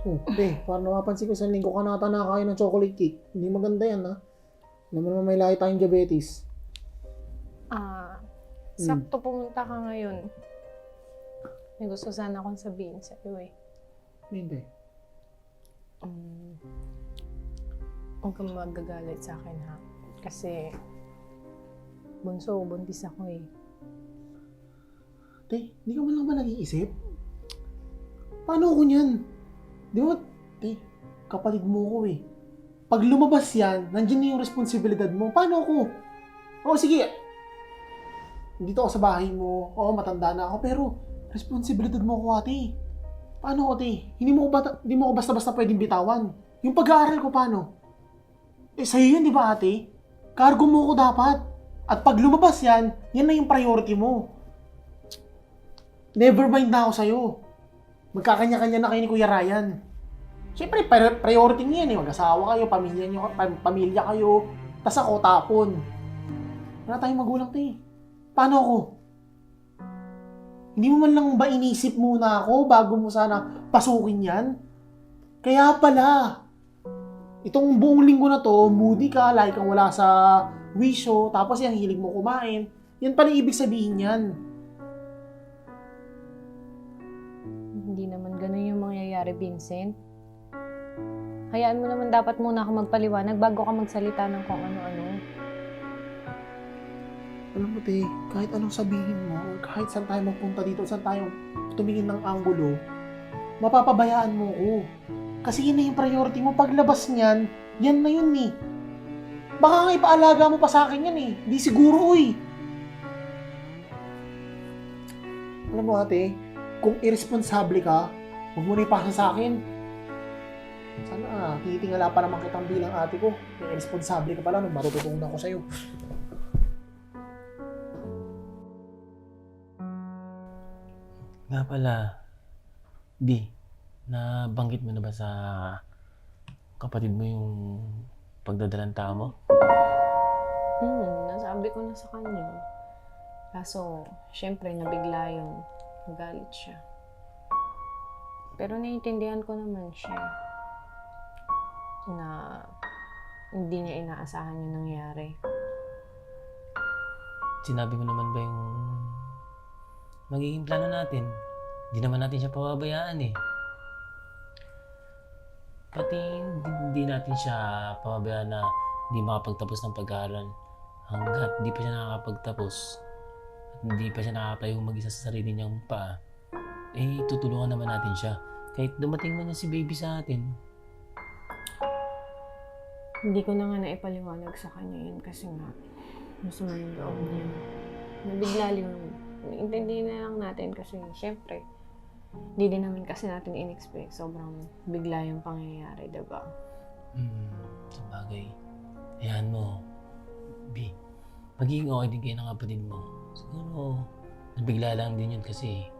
Oh, pre, parang napapansin ko sa linggo ka nata nakakain ng chocolate cake. Hindi maganda yan, ha? Alam mo naman may lahi tayong diabetes. Ah, sakto pumunta ka ngayon. May gusto sana akong sabihin sa iyo eh. Hindi. Um, huwag kang magagalit sa akin ha. Kasi, bunso, buntis ako eh. Te, hindi ka man lang ba nag-iisip? Paano ako niyan? Di ba, te, kapatid mo ko eh. Pag lumabas yan, nandiyan na yung responsibilidad mo. Paano ako? Oo, sige. Dito ako sa bahay mo. Oo, matanda na ako. Pero, responsibilidad mo ako, ate. Paano ako, te? Hindi mo ko, bata, hindi mo ko basta-basta pwedeng bitawan. Yung pag-aaral ko, paano? Eh, sa'yo yun, di ba, ate? Cargo mo ko dapat. At pag lumabas yan, yan na yung priority mo. Never mind na ako sa'yo. Magkakanya-kanya na kayo ni Kuya Ryan. Siyempre, pri- priority niya yan eh. Mag-asawa kayo, pamilya, niyo, pam- pamilya kayo. Tas ako, tapon. Wala tayong magulang eh. Paano ako? Hindi mo man lang ba inisip muna ako bago mo sana pasukin yan? Kaya pala, itong buong linggo na to, moody ka, like kang wala sa wisho, tapos yung hilig mo kumain. Yan pala ibig sabihin yan. Yung mangyayari, Vincent. Hayaan mo naman dapat muna ako magpaliwanag bago ka magsalita ng kung ano-ano. Alam mo, te, kahit anong sabihin mo, kahit saan tayo magpunta dito, saan tayo tumingin ng anggulo, mapapabayaan mo ko. Kasi yun na yung priority mo. Paglabas niyan, yan na yun eh. Baka nga ipaalaga mo pa sa akin yan eh. Di siguro, uy. Alam mo, ate, kung irresponsable ka, huwag mo na ipasa sa akin. Sana, ah, titingala pa naman kitang bilang ate ko. Kung irresponsable ka pala, nung matututunan ako sa'yo. Nga pala, B, nabanggit mo na ba sa kapatid mo yung pagdadalang tao mo? Hmm, nasabi ko na sa kanya. Kaso, syempre, nabigla yun. Nagalit siya. Pero naiintindihan ko naman siya na hindi niya inaasahan yung nangyari. Sinabi mo naman ba yung magiging plano natin? Hindi naman natin siya pababayaan eh. Pati hindi, natin siya pababayaan na hindi makapagtapos ng pag-aaral hanggat hindi pa siya nakakapagtapos at hindi pa siya nakakatayong mag-isa sa sarili niyang paa, eh tutulungan naman natin siya. Kahit dumating man yan si baby sa atin, Hindi ko na nga naipaliwanag sa kanya yun kasi nga masama yung loob niya. Nabigla yun. Intindihin na lang natin kasi syempre, hindi din naman kasi natin in-expect. Sobrang bigla yung pangyayari, diba? Hmm, sa bagay. Ayan mo, B. Magiging okay din kayo ng kapatid mo. Siguro, nabigla lang din yun kasi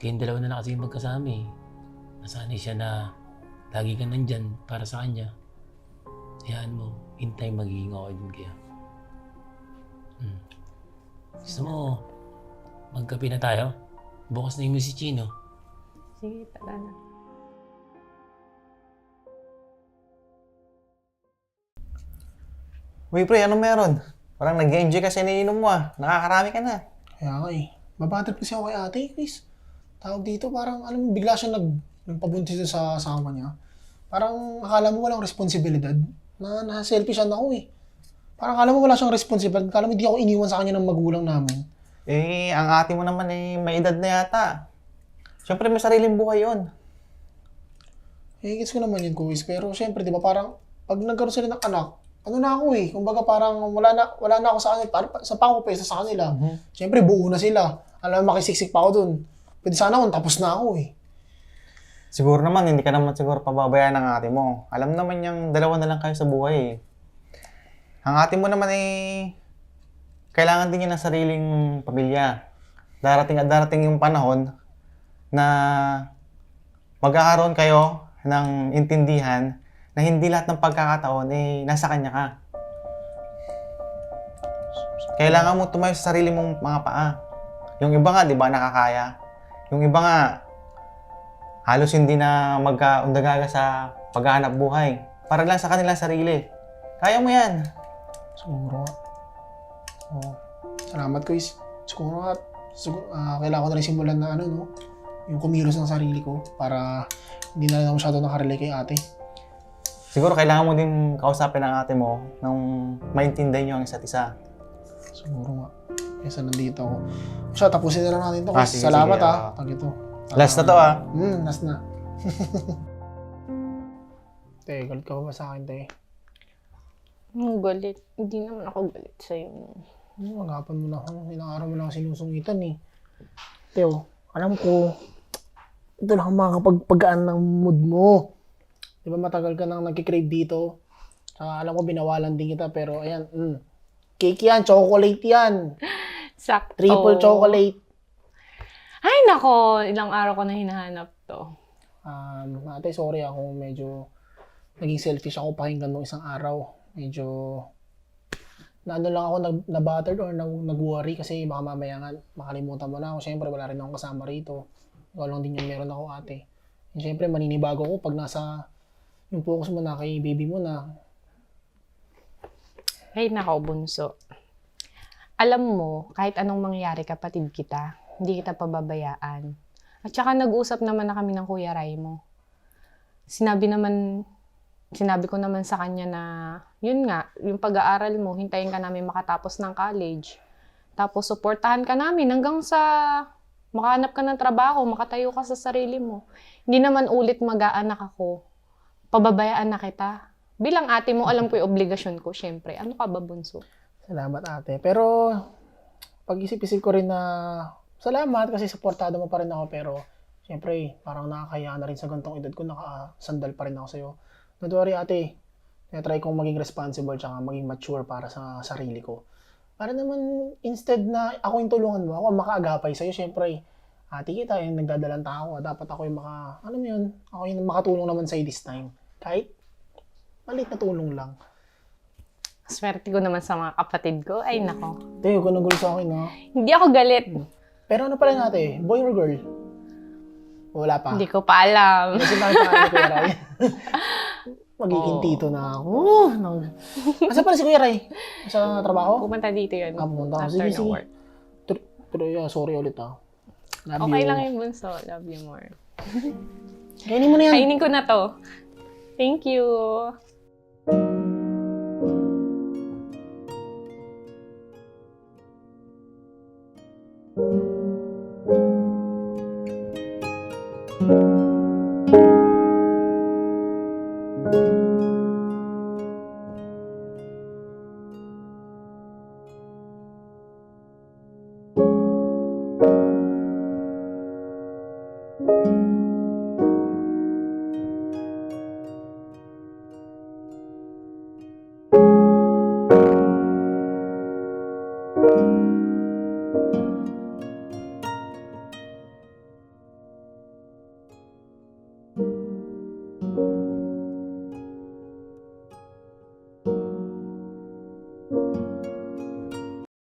kayong dalawa na lang kasi magkasama eh. Nasanay siya na lagi kang nandyan para sa kanya. Ayan mo, in time magiging okay din kayo. Hmm. Gusto mo, magkape na tayo? Bukas na yung si Chino. Sige, tara na. Uy, pre, anong meron? Parang nag-enjoy kasi iniinom mo ah. Nakakarami ka na. Kaya nga eh. Babatrip kasi ako kay ate, Chris. Tawag dito, parang, alam mo, bigla siya nag, nagpabuntis sa asawa niya. Parang, akala mo walang responsibilidad. Na, nasa-selfishan ako eh. Parang akala mo wala siyang responsibilidad. Akala mo hindi ako iniwan sa kanya ng magulang namin. Eh, ang ate mo naman eh, may edad na yata. Siyempre, may sariling buhay yon. Eh, gets ko naman yun, Kuis. Pero syempre, di ba, parang, pag nagkaroon sila ng anak, ano na ako eh. Kumbaga parang wala na, wala na ako sa kanila. Parang, sa pa ako pesa sa kanila. Syempre, buo na sila. Alam mo, makisiksik pa ako dun. Pwede sana kung tapos na ako eh. Siguro naman, hindi ka naman siguro pababayaan ng ate mo. Alam naman niyang dalawa na lang kayo sa buhay eh. Ang ate mo naman eh, kailangan din niya ng sariling pamilya. Darating at darating yung panahon na magkakaroon kayo ng intindihan na hindi lahat ng pagkakataon eh nasa kanya ka. Kailangan mo tumayo sa sarili mong mga paa. Yung iba nga, di ba, nakakaya. Yung iba nga, halos hindi na magkaundagaga sa paghahanap buhay. Para lang sa kanilang sarili. Kaya mo yan. Siguro nga. Oo. Salamat is. Siguro nga. Siguro, ah, kailangan ko na rin simulan na ano, no? Yung kumilos ng sarili ko para hindi na lang ako masyado nakarelay kay ate. Siguro kailangan mo din kausapin ang ate mo nang maintindihan nyo ang isa't isa. Siguro nga. Kesa nandito ako. So, tapusin na lang natin to. Ah, sige, salamat sige, ah. ah. Pag ito. Last na to ah. Hmm, last na. te, galit ka pa ba sa akin, te? Ang galit. Hindi naman ako galit sa'yo. Hmm, Magapan mo na ako. Ilang araw mo na ako sinusungitan eh. Teo, alam ko, ito lang ang makakapagpagaan ng mood mo. Di ba matagal ka nang nagkikrave dito? Saka alam ko binawalan din kita pero ayan, mm. Cake yan, chocolate yan. Sakto. Triple chocolate. Ay, nako. Ilang araw ko na hinahanap to. Um, ate, sorry ako medyo naging selfish ako pakinggan nung isang araw. Medyo na ano lang ako nag, na-battered or nag, nag-worry kasi baka mamaya nga makalimutan mo na ako. Siyempre, wala rin akong kasama rito. Ikaw lang din yung meron ako ate. And siyempre, maninibago ko pag nasa yung focus mo na kay baby mo na Ay, nako, bunso. Alam mo, kahit anong mangyari kapatid kita, hindi kita pababayaan. At saka nag-usap naman na kami ng Kuya Ray mo. Sinabi naman, sinabi ko naman sa kanya na, yun nga, yung pag-aaral mo, hintayin ka namin makatapos ng college. Tapos, suportahan ka namin hanggang sa makahanap ka ng trabaho, makatayo ka sa sarili mo. Hindi naman ulit mag-aanak ako. Pababayaan na kita. Bilang ate mo, alam ko yung obligasyon ko, syempre. Ano ka ba, bunso? Salamat ate. Pero pag-isip-isip ko rin na salamat kasi supportado mo pa rin ako pero syempre parang nakakaya na rin sa gantong edad ko nakasandal pa rin ako sa'yo. Don't worry ate. Try kong maging responsible tsaka maging mature para sa sarili ko. Para naman instead na ako yung tulungan mo, ako ang makaagapay sa'yo. Syempre, ate kita yung nagdadalang tao. Dapat ako yung maka, ano yun, ako yung makatulong naman sa'yo this time. Kahit maliit na tulong lang. Swerte ko naman sa mga kapatid ko. Ay, nako. Te, huwag ka nagulo sa akin ha. Hindi ako galit. Pero ano pala natin? Boy or girl? Wala pa. Hindi ko pa alam. Kasi nakita ka ni Kuya Ray. Magiging Oo. tito na ako. Nang... Asa pala si Kuya Ray? Sa trabaho? Pupunta dito yun. Ah, pumunta. After Sige, ng sige. work. Tr- Pero yeah, sorry ulit ah. Love Okay you. lang yung bunso. Love you more. Kainin mo na yan. Kainin ko na to. Thank you. Música